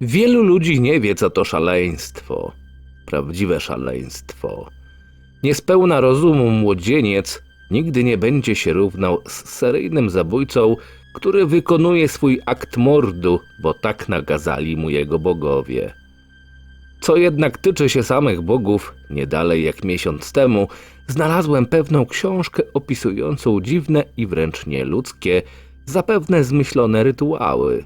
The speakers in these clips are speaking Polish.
Wielu ludzi nie wie, co to szaleństwo. Prawdziwe szaleństwo. Niespełna rozumu młodzieniec nigdy nie będzie się równał z seryjnym zabójcą, który wykonuje swój akt mordu, bo tak nakazali mu jego bogowie. Co jednak tyczy się samych bogów, nie dalej jak miesiąc temu znalazłem pewną książkę opisującą dziwne i wręcz nieludzkie, zapewne zmyślone rytuały.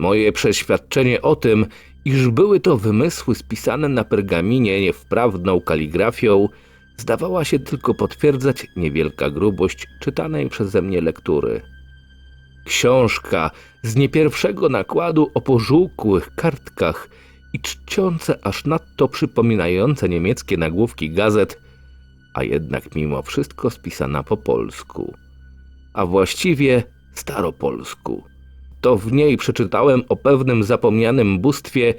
Moje przeświadczenie o tym, iż były to wymysły spisane na pergaminie niewprawną kaligrafią, zdawała się tylko potwierdzać niewielka grubość czytanej przeze mnie lektury. Książka z niepierwszego nakładu o pożółkłych kartkach i czciące aż nadto przypominające niemieckie nagłówki gazet, a jednak mimo wszystko spisana po polsku, a właściwie staropolsku. To w niej przeczytałem o pewnym zapomnianym bóstwie,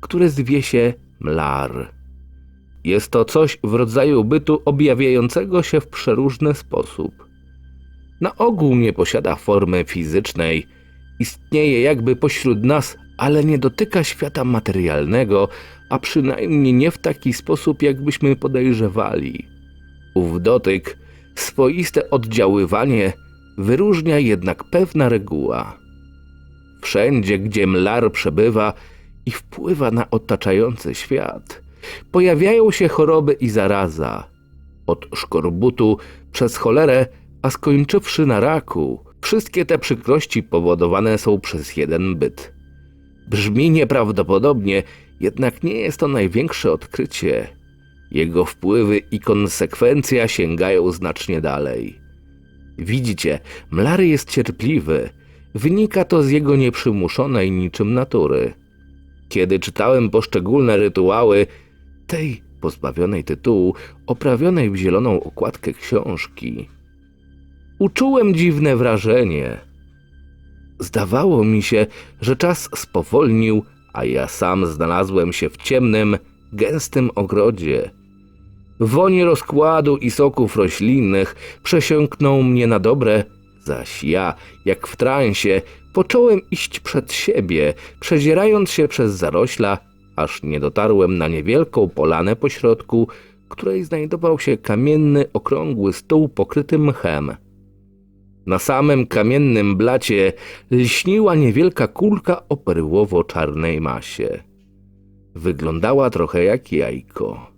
które zwie się Mlar. Jest to coś w rodzaju bytu objawiającego się w przeróżny sposób. Na ogół nie posiada formy fizycznej, istnieje jakby pośród nas, ale nie dotyka świata materialnego, a przynajmniej nie w taki sposób, jakbyśmy podejrzewali. Ów dotyk, swoiste oddziaływanie, wyróżnia jednak pewna reguła. Wszędzie, gdzie mlar przebywa i wpływa na otaczający świat, pojawiają się choroby i zaraza. Od szkorbutu przez cholerę, a skończywszy na raku, wszystkie te przykrości powodowane są przez jeden byt. Brzmi nieprawdopodobnie, jednak nie jest to największe odkrycie. Jego wpływy i konsekwencja sięgają znacznie dalej. Widzicie, Mlary jest cierpliwy. Wynika to z jego nieprzymuszonej niczym natury. Kiedy czytałem poszczególne rytuały tej pozbawionej tytułu, oprawionej w zieloną okładkę książki, uczułem dziwne wrażenie. Zdawało mi się, że czas spowolnił, a ja sam znalazłem się w ciemnym, gęstym ogrodzie. Woń rozkładu i soków roślinnych przesiąknął mnie na dobre, zaś ja, jak w transie, począłem iść przed siebie, przezierając się przez zarośla, aż nie dotarłem na niewielką polanę pośrodku, której znajdował się kamienny, okrągły stół pokryty mchem. Na samym kamiennym blacie lśniła niewielka kulka o perłowo-czarnej masie. Wyglądała trochę jak jajko.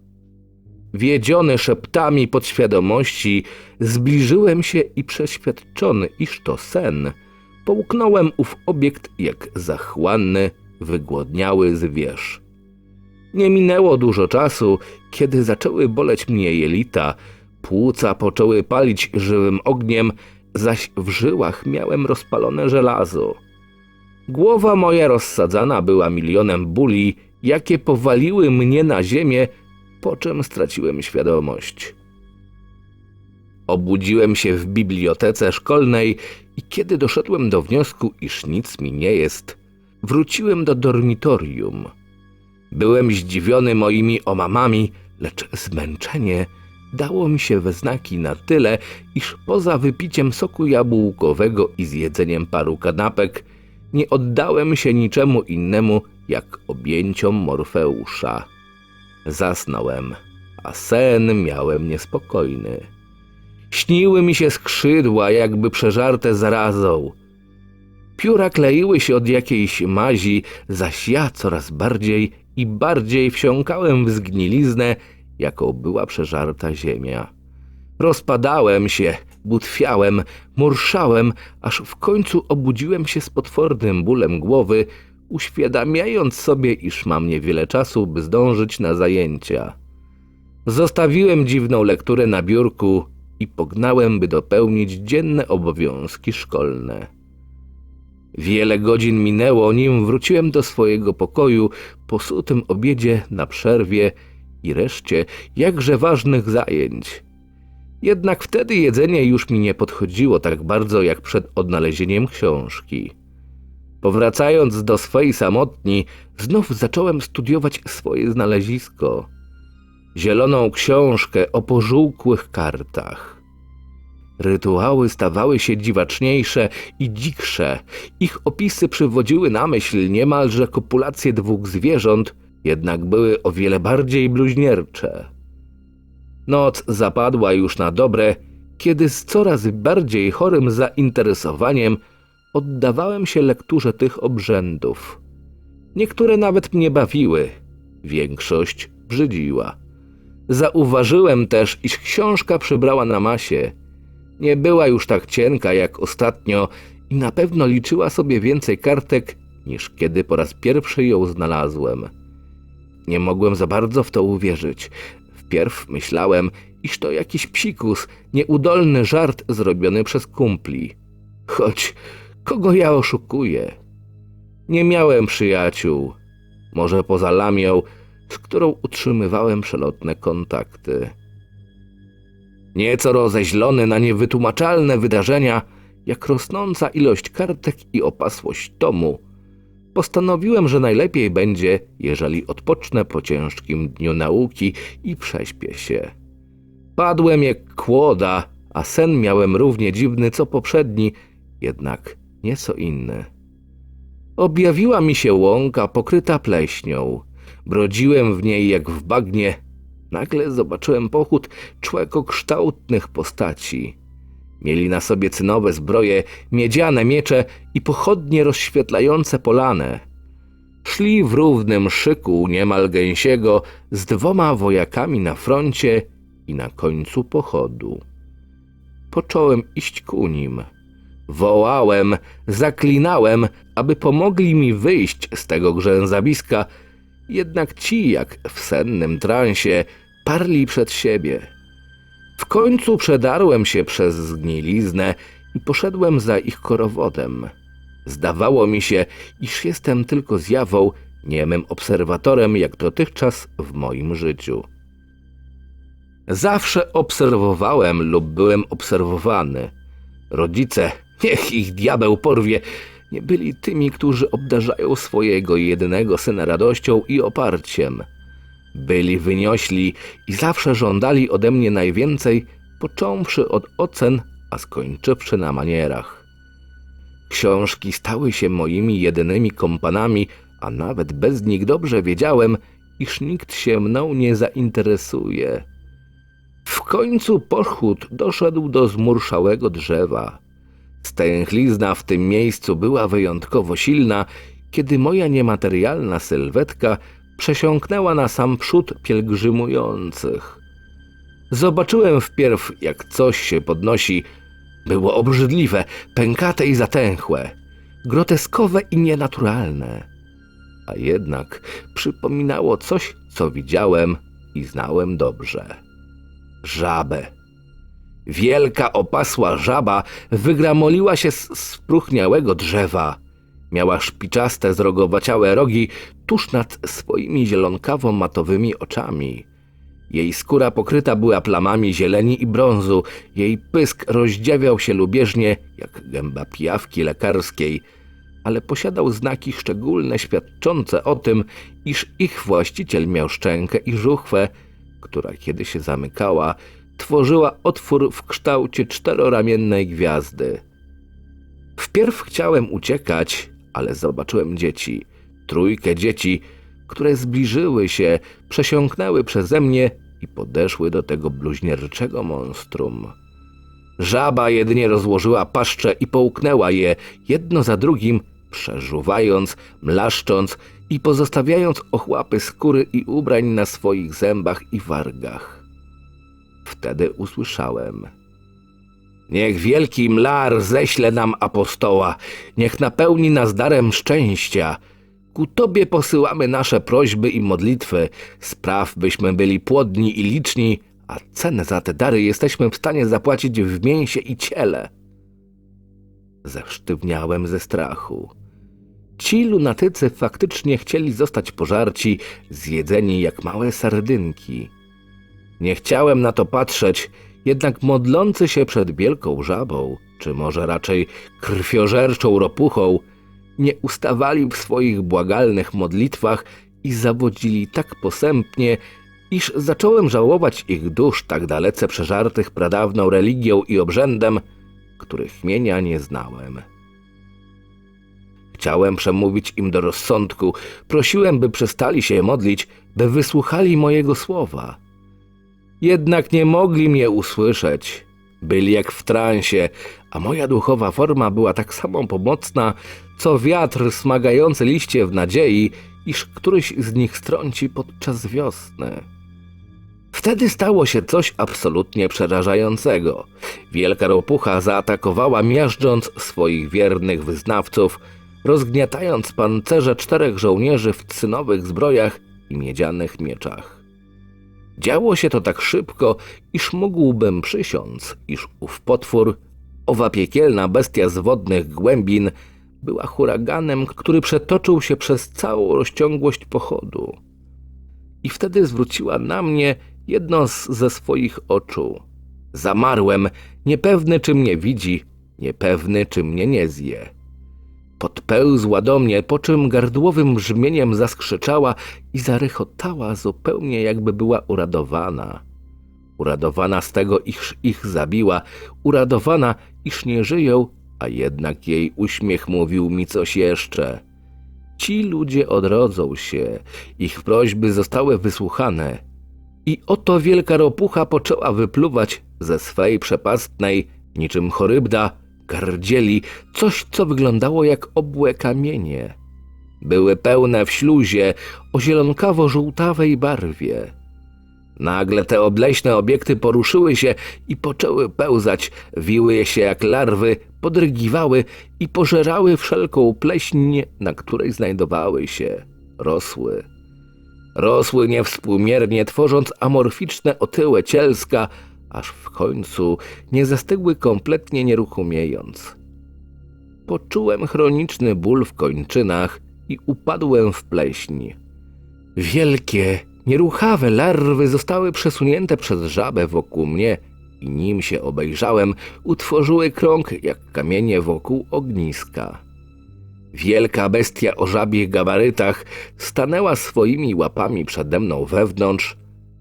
Wiedziony szeptami podświadomości, zbliżyłem się i przeświadczony, iż to sen, połknąłem ów obiekt jak zachłanny, wygłodniały zwierz. Nie minęło dużo czasu, kiedy zaczęły boleć mnie jelita, płuca poczęły palić żywym ogniem, zaś w żyłach miałem rozpalone żelazo. Głowa moja rozsadzana była milionem bóli, jakie powaliły mnie na ziemię, po czym straciłem świadomość. Obudziłem się w bibliotece szkolnej i kiedy doszedłem do wniosku, iż nic mi nie jest, wróciłem do dormitorium. Byłem zdziwiony moimi omamami, lecz zmęczenie dało mi się we znaki na tyle, iż poza wypiciem soku jabłkowego i zjedzeniem paru kanapek, nie oddałem się niczemu innemu jak objęciom Morfeusza. Zasnąłem, a sen miałem niespokojny. Śniły mi się skrzydła, jakby przeżarte zarazą. Pióra kleiły się od jakiejś mazi, zaś ja coraz bardziej i bardziej wsiąkałem w zgniliznę, jaką była przeżarta ziemia. Rozpadałem się, butwiałem, murszałem, aż w końcu obudziłem się z potwornym bólem głowy, uświadamiając sobie, iż mam niewiele czasu, by zdążyć na zajęcia. Zostawiłem dziwną lekturę na biurku i pognałem, by dopełnić dzienne obowiązki szkolne. Wiele godzin minęło, nim wróciłem do swojego pokoju po sutym obiedzie na przerwie i reszcie jakże ważnych zajęć. Jednak wtedy jedzenie już mi nie podchodziło tak bardzo jak przed odnalezieniem książki. Powracając do swej samotni, znów zacząłem studiować swoje znalezisko. Zieloną książkę o pożółkłych kartach. Rytuały stawały się dziwaczniejsze i dziksze. Ich opisy przywodziły na myśl niemalże kopulację dwóch zwierząt, jednak były o wiele bardziej bluźniercze. Noc zapadła już na dobre, kiedy z coraz bardziej chorym zainteresowaniem oddawałem się lekturze tych obrzędów. Niektóre nawet mnie bawiły, większość brzydziła. Zauważyłem też, iż książka przybrała na masie. Nie była już tak cienka jak ostatnio i na pewno liczyła sobie więcej kartek niż kiedy po raz pierwszy ją znalazłem. Nie mogłem za bardzo w to uwierzyć. Wpierw myślałem, iż to jakiś psikus, nieudolny żart zrobiony przez kumpli. Choć kogo ja oszukuję? Nie miałem przyjaciół, może poza Lamią, z którą utrzymywałem przelotne kontakty. Nieco rozeźlony na niewytłumaczalne wydarzenia, jak rosnąca ilość kartek i opasłość tomu, postanowiłem, że najlepiej będzie, jeżeli odpocznę po ciężkim dniu nauki i prześpię się. Padłem jak kłoda, a sen miałem równie dziwny co poprzedni, jednak nieco inny. Objawiła mi się łąka pokryta pleśnią. Brodziłem w niej jak w bagnie. Nagle zobaczyłem pochód człekokształtnych postaci. Mieli na sobie cynowe zbroje, miedziane miecze i pochodnie rozświetlające polanę. Szli w równym szyku niemal gęsiego z dwoma wojakami na froncie i na końcu pochodu. Począłem iść ku nim. Wołałem, zaklinałem, aby pomogli mi wyjść z tego grzęzawiska, jednak ci, jak w sennym transie, parli przed siebie. W końcu przedarłem się przez zgniliznę i poszedłem za ich korowodem. Zdawało mi się, iż jestem tylko zjawą, niemym obserwatorem jak dotychczas w moim życiu. Zawsze obserwowałem lub byłem obserwowany. Rodzice, niech ich diabeł porwie, nie byli tymi, którzy obdarzają swojego jedynego syna radością i oparciem. Byli wyniośli i zawsze żądali ode mnie najwięcej, począwszy od ocen, a skończywszy na manierach. Książki stały się moimi jedynymi kompanami, a nawet bez nich dobrze wiedziałem, iż nikt się mną nie zainteresuje. W końcu pochód doszedł do zmurszałego drzewa. Stęchlizna w tym miejscu była wyjątkowo silna, kiedy moja niematerialna sylwetka przesiąknęła na sam przód pielgrzymujących. Zobaczyłem wpierw, jak coś się podnosi. Było obrzydliwe, pękate i zatęchłe, groteskowe i nienaturalne. A jednak przypominało coś, co widziałem i znałem dobrze. Żabę. Wielka opasła żaba wygramoliła się z spruchniałego drzewa. Miała szpiczaste, zrogowaciałe rogi tuż nad swoimi zielonkawo-matowymi oczami. Jej skóra pokryta była plamami zieleni i brązu, jej pysk rozdziawiał się lubieżnie, jak gęba pijawki lekarskiej, ale posiadał znaki szczególne świadczące o tym, iż ich właściciel miał szczękę i żuchwę, która kiedy się zamykała, tworzyła otwór w kształcie czteroramiennej gwiazdy. Wpierw chciałem uciekać, ale zobaczyłem dzieci, trójkę dzieci, które zbliżyły się, przesiąknęły przeze mnie i podeszły do tego bluźnierczego monstrum. Żaba jedynie rozłożyła paszcze i połknęła je jedno za drugim, przeżuwając, mlaszcząc i pozostawiając ochłapy skóry i ubrań na swoich zębach i wargach. Wtedy usłyszałem. Niech wielki mlar ześle nam apostoła, niech napełni nas darem szczęścia. Ku Tobie posyłamy nasze prośby i modlitwy, spraw byśmy byli płodni i liczni, a cenę za te dary jesteśmy w stanie zapłacić w mięsie i ciele. Zesztywniałem ze strachu. Ci lunatycy faktycznie chcieli zostać pożarci, zjedzeni jak małe sardynki. Nie chciałem na to patrzeć, jednak modlący się przed wielką żabą, czy może raczej krwiożerczą ropuchą, nie ustawali w swoich błagalnych modlitwach i zawodzili tak posępnie, iż zacząłem żałować ich dusz tak dalece przeżartych pradawną religią i obrzędem, których mienia nie znałem. Chciałem przemówić im do rozsądku, prosiłem, by przestali się modlić, by wysłuchali mojego słowa. Jednak nie mogli mnie usłyszeć. Byli jak w transie, a moja duchowa forma była tak samo pomocna, co wiatr smagający liście w nadziei, iż któryś z nich strąci podczas wiosny. Wtedy stało się coś absolutnie przerażającego. Wielka ropucha zaatakowała miażdżąc swoich wiernych wyznawców, rozgniatając pancerze czterech żołnierzy w cynowych zbrojach i miedzianych mieczach. Działo się to tak szybko, iż mógłbym przysiąc, iż ów potwór, owa piekielna bestia z wodnych głębin, była huraganem, który przetoczył się przez całą rozciągłość pochodu. I wtedy zwróciła na mnie jedno z, ze swoich oczu. Zamarłem, niepewny czy mnie widzi, niepewny czy mnie nie zje. Podpełzła do mnie, po czym gardłowym brzmieniem zaskrzyczała i zarychotała zupełnie jakby była uradowana. Uradowana z tego, iż ich zabiła, uradowana, iż nie żyją, a jednak jej uśmiech mówił mi coś jeszcze. Ci ludzie odrodzą się, ich prośby zostały wysłuchane. I oto wielka ropucha poczęła wypluwać ze swej przepastnej, niczym chorybda, gardzieli coś, co wyglądało jak obłe kamienie. Były pełne w śluzie o zielonkawo-żółtawej barwie. Nagle te obleśne obiekty poruszyły się i poczęły pełzać, wiły się jak larwy, podrygiwały i pożerały wszelką pleśń, na której znajdowały się. Rosły. Rosły niewspółmiernie, tworząc amorficzne otyłe cielska, aż w końcu nie zastygły kompletnie nieruchomiejąc. Poczułem chroniczny ból w kończynach i upadłem w pleśń. Wielkie, nieruchawe larwy zostały przesunięte przez żabę wokół mnie i nim się obejrzałem, utworzyły krąg jak kamienie wokół ogniska. Wielka bestia o żabich gabarytach stanęła swoimi łapami przede mną wewnątrz,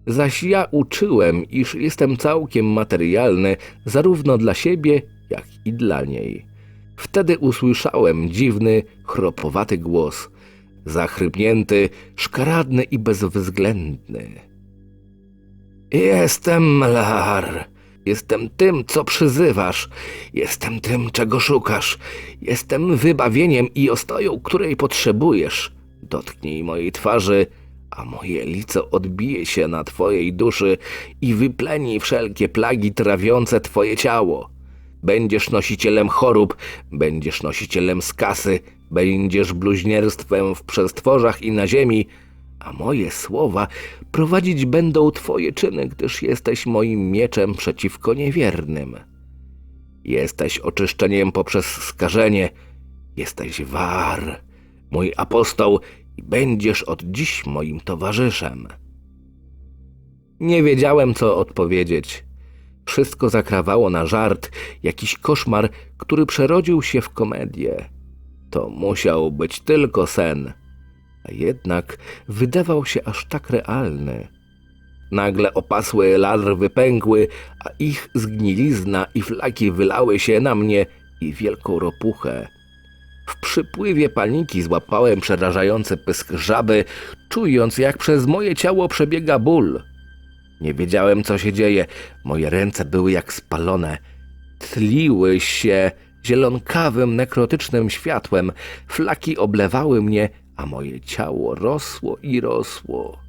zaś ja uczyłem, iż jestem całkiem materialny zarówno dla siebie, jak i dla niej. Wtedy usłyszałem dziwny, chropowaty głos, zachrypnięty, szkaradny i bezwzględny. Jestem Lar. Jestem tym, co przyzywasz. Jestem tym, czego szukasz. Jestem wybawieniem i ostoją, której potrzebujesz. Dotknij mojej twarzy, a moje lico odbije się na twojej duszy i wypleni wszelkie plagi trawiące twoje ciało. Będziesz nosicielem chorób, będziesz nosicielem skasy, będziesz bluźnierstwem w przestworzach i na ziemi, a moje słowa prowadzić będą twoje czyny, gdyż jesteś moim mieczem przeciwko niewiernym. Jesteś oczyszczeniem poprzez skażenie, jesteś war, mój apostoł i będziesz od dziś moim towarzyszem. Nie wiedziałem, co odpowiedzieć. Wszystko zakrawało na żart, jakiś koszmar, który przerodził się w komedię. To musiał być tylko sen, a jednak wydawał się aż tak realny. Nagle opasłe larwy pękły, a ich zgnilizna i flaki wylały się na mnie i wielką ropuchę. W przypływie paniki złapałem przerażający pysk żaby, czując jak przez moje ciało przebiega ból. Nie wiedziałem, co się dzieje. Moje ręce były jak spalone. Tliły się zielonkawym, nekrotycznym światłem. Flaki oblewały mnie, a moje ciało rosło i rosło.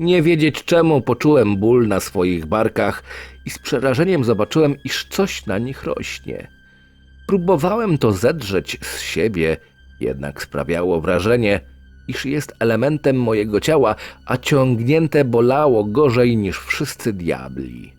Nie wiedzieć czemu poczułem ból na swoich barkach i z przerażeniem zobaczyłem, iż coś na nich rośnie. Próbowałem to zedrzeć z siebie, jednak sprawiało wrażenie, iż jest elementem mojego ciała, a ciągnięte bolało gorzej niż wszyscy diabli.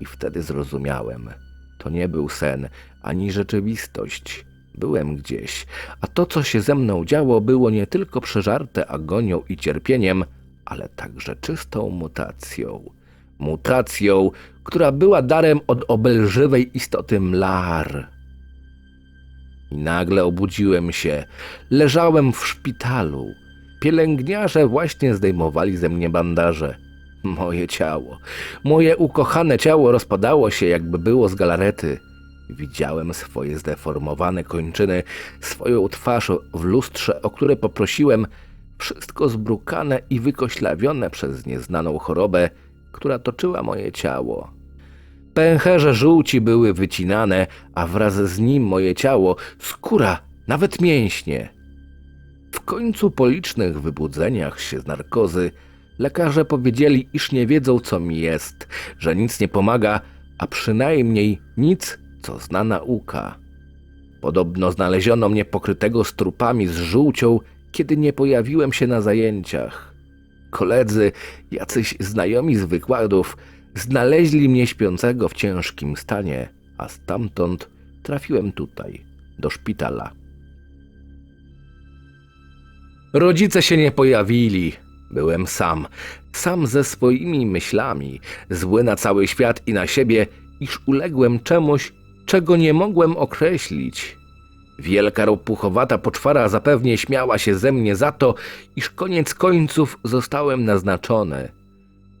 I wtedy zrozumiałem. To nie był sen, ani rzeczywistość. Byłem gdzieś, a to, co się ze mną działo, było nie tylko przeżarte agonią i cierpieniem, ale także czystą mutacją. Mutacją, która była darem od obelżywej istoty Mlar. I nagle obudziłem się. Leżałem w szpitalu. Pielęgniarze właśnie zdejmowali ze mnie bandaże. Moje ciało, moje ukochane ciało rozpadało się, jakby było z galarety. Widziałem swoje zdeformowane kończyny, swoją twarz w lustrze, o które poprosiłem, wszystko zbrukane i wykoślawione przez nieznaną chorobę, która toczyła moje ciało. Pęcherze żółci były wycinane, a wraz z nim moje ciało, skóra, nawet mięśnie. W końcu po licznych wybudzeniach się z narkozy lekarze powiedzieli, iż nie wiedzą, co mi jest, że nic nie pomaga, a przynajmniej nic, co zna nauka. Podobno znaleziono mnie pokrytego strupami z żółcią, kiedy nie pojawiłem się na zajęciach. Koledzy, jacyś znajomi z wykładów, znaleźli mnie śpiącego w ciężkim stanie, a stamtąd trafiłem tutaj, do szpitala. Rodzice się nie pojawili. Byłem sam, sam ze swoimi myślami, zły na cały świat i na siebie, iż uległem czemuś, czego nie mogłem określić. Wielka ropuchowata poczwara zapewnie śmiała się ze mnie za to, iż koniec końców zostałem naznaczony.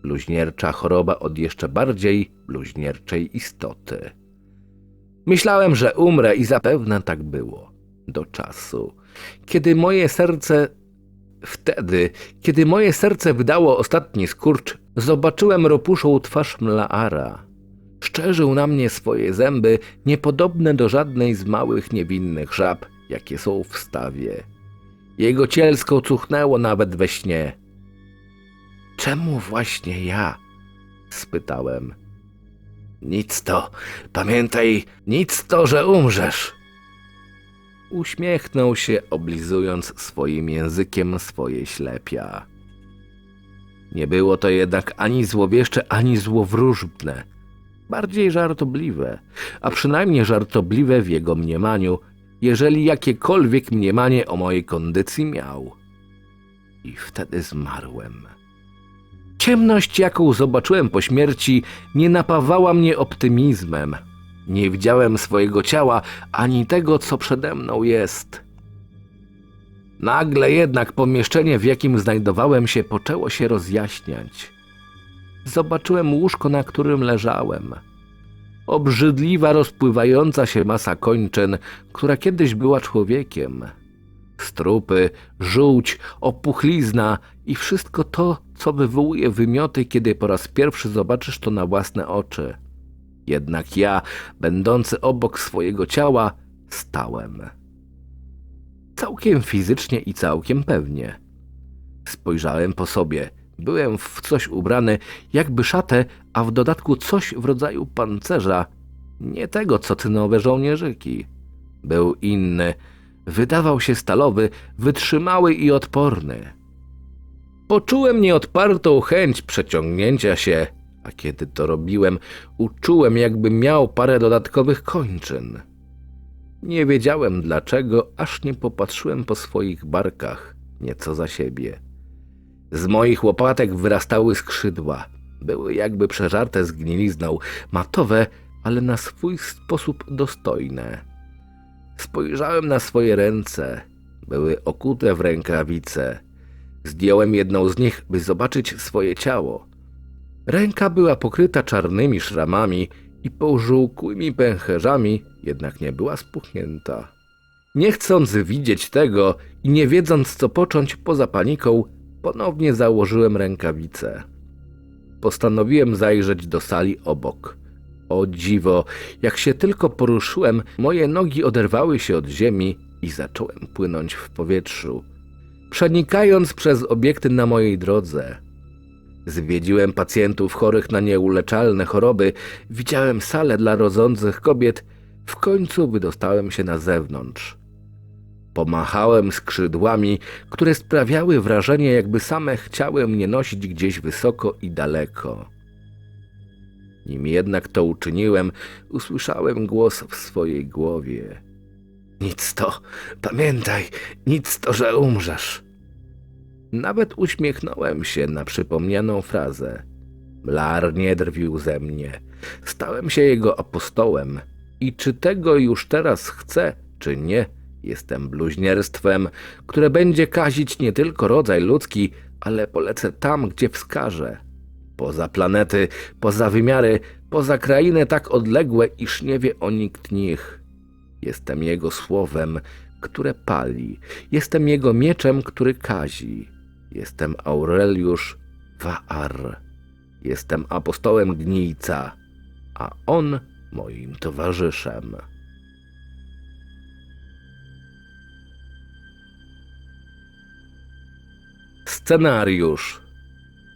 Bluźniercza choroba od jeszcze bardziej bluźnierczej istoty. Myślałem, że umrę i zapewne tak było. Do czasu, kiedy moje serce Wtedy, kiedy moje serce wydało ostatni skurcz, zobaczyłem ropuszą twarz Mlaara. Szczerzył na mnie swoje zęby, niepodobne do żadnej z małych niewinnych żab, jakie są w stawie. Jego cielsko cuchnęło nawet we śnie. Czemu właśnie ja? spytałem. Nic to, pamiętaj, nic to, że umrzesz. Uśmiechnął się, oblizując swoim językiem swoje ślepia. Nie było to jednak ani złowieszcze, ani złowróżbne. Bardziej żartobliwe, a przynajmniej żartobliwe w jego mniemaniu, jeżeli jakiekolwiek mniemanie o mojej kondycji miał. I wtedy zmarłem. Ciemność, jaką zobaczyłem po śmierci, nie napawała mnie optymizmem. Nie widziałem swojego ciała ani tego, co przede mną jest. Nagle jednak pomieszczenie, w jakim znajdowałem się, poczęło się rozjaśniać. Zobaczyłem łóżko, na którym leżałem. Obrzydliwa, rozpływająca się masa kończyn, która kiedyś była człowiekiem. Strupy, żółć, opuchlizna i wszystko to, co wywołuje wymioty, kiedy po raz pierwszy zobaczysz to na własne oczy. Jednak ja, będący obok swojego ciała, stałem. Całkiem fizycznie i całkiem pewnie. Spojrzałem po sobie. Byłem w coś ubrany, jakby szatę, a w dodatku coś w rodzaju pancerza. Nie tego, co tynowe żołnierzyki. Był inny. Wydawał się stalowy, wytrzymały i odporny. Poczułem nieodpartą chęć przeciągnięcia się a kiedy to robiłem, uczułem, jakbym miał parę dodatkowych kończyn. Nie wiedziałem dlaczego, aż nie popatrzyłem po swoich barkach, nieco za siebie. Z moich łopatek wyrastały skrzydła. Były jakby przeżarte zgnilizną, matowe, ale na swój sposób dostojne. Spojrzałem na swoje ręce. Były okute w rękawice. Zdjąłem jedną z nich, by zobaczyć swoje ciało. Ręka była pokryta czarnymi szramami i pożółkłymi pęcherzami, jednak nie była spuchnięta. Nie chcąc widzieć tego i nie wiedząc co począć poza paniką, ponownie założyłem rękawice. Postanowiłem zajrzeć do sali obok. O dziwo, jak się tylko poruszyłem, moje nogi oderwały się od ziemi i zacząłem płynąć w powietrzu, przenikając przez obiekty na mojej drodze. Zwiedziłem pacjentów chorych na nieuleczalne choroby, widziałem salę dla rodzących kobiet, w końcu wydostałem się na zewnątrz. Pomachałem skrzydłami, które sprawiały wrażenie, jakby same chciały mnie nosić gdzieś wysoko i daleko. Nim jednak to uczyniłem, usłyszałem głos w swojej głowie. Nic to, pamiętaj, nic to, że umrzesz. Nawet uśmiechnąłem się na przypomnianą frazę. Mlar nie drwił ze mnie. Stałem się jego apostołem. I czy tego już teraz chcę, czy nie, jestem bluźnierstwem, które będzie kazić nie tylko rodzaj ludzki, ale polecę tam, gdzie wskaże. Poza planety, poza wymiary, poza krainy tak odległe, iż nie wie o nikt nich. Jestem Jego słowem, które pali. Jestem Jego mieczem, który kazi. Jestem Aureliusz Waar. Jestem apostołem Gnijca, a on moim towarzyszem. Scenariusz